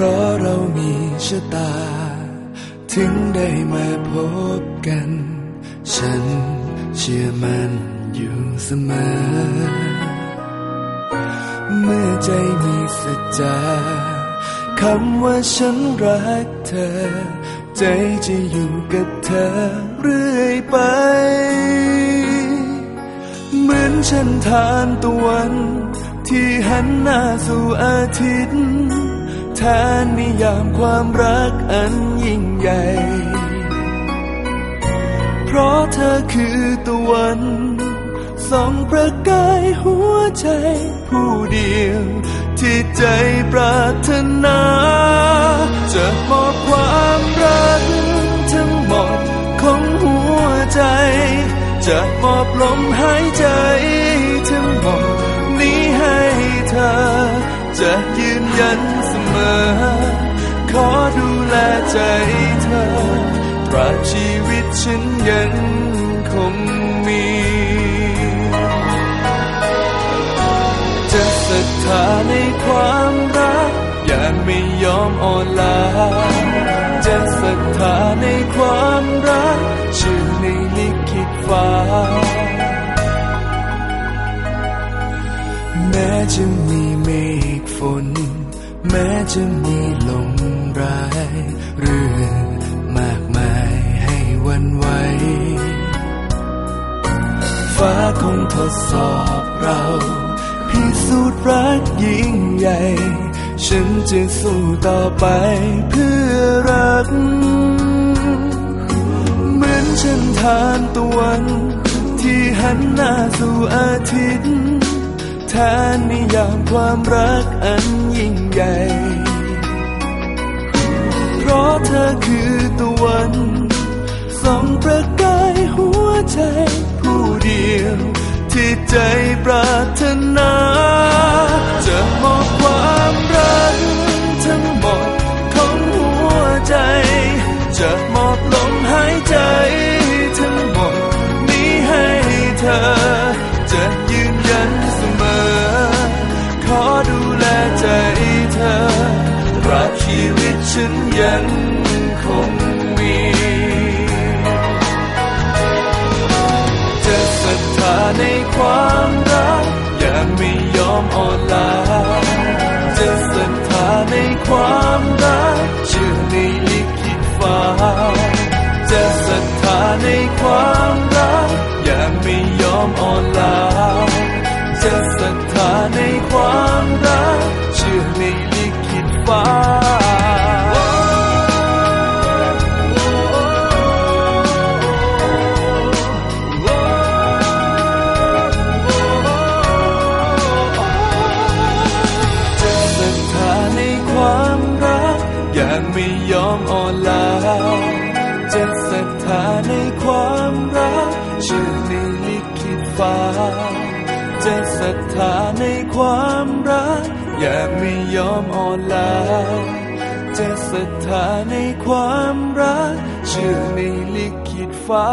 ราะเรามีชะตา ถึงได้มาพบกัน ฉันเชื่อมันอยู่เสมอ เมื่อใจมีสัจจาคำว่าฉันรักเธอ ใจจะอยู่กับเธอเรื่อยไป เหมือนฉันทานตะวัน ที่หันหน้าสู่อาทิตย์ แทนนิยามความรักอันยิ่งใหญ่ เพราะเธอคือตะวันส่องประกายหัวใจผู้เดียว ที่ใจปรารถนา จะมอบความรักทั้งหมดของหัวใจ จะมอบลมหายใจทั้งหมดนี้ให้เธอ จะยืนยันเส มอ ขอดูแลใจเธอตราบชีวิตฉันยังคงมี จะศรัทธาในความรัก อย่างไม่ยอมอ่อนลาจะศรัทธาในความรัก ชื่อในลิขิตฟ้าแม้จะมี แม้จะมีลมร้ายเรื่องมากมายให้วันไหวฟ้าคงทดสอบเราพิสูจน์รักยิ่งใหญ่ ฉันจะสู้ต่อไปเพื่อรัก เหมือนฉันทานตะวัน ที่หันหน้าสู่อาทิตย์ แทนนิยามความรักอันยิ่งใหญ่ เพราะเธอคือตะวันส่องประกายหัวใจผู้เดียว ที่ใจปรารถนาจะมอบ ฉันยังคงมีจะศรัทธาในความรักอย่างไม่ยอมอ่อนลาจะศรัทธาในความรักเชื่อในลิขิตฟ้าจะศรัทธาในความรักอย่างไม่ยอมอ่อนลาจะศรัทธาในความรักเชื่อในลิขิตฟ้า ยอมอ่อนลาจะศรัทธาในความรักเชื่อในลิขิตฟ้าจะศรัทธาในความรัก อย่าไม่ยอมอ่อนลาจะศรัทธาในความรัก เชื่อในลิขิตฟ้า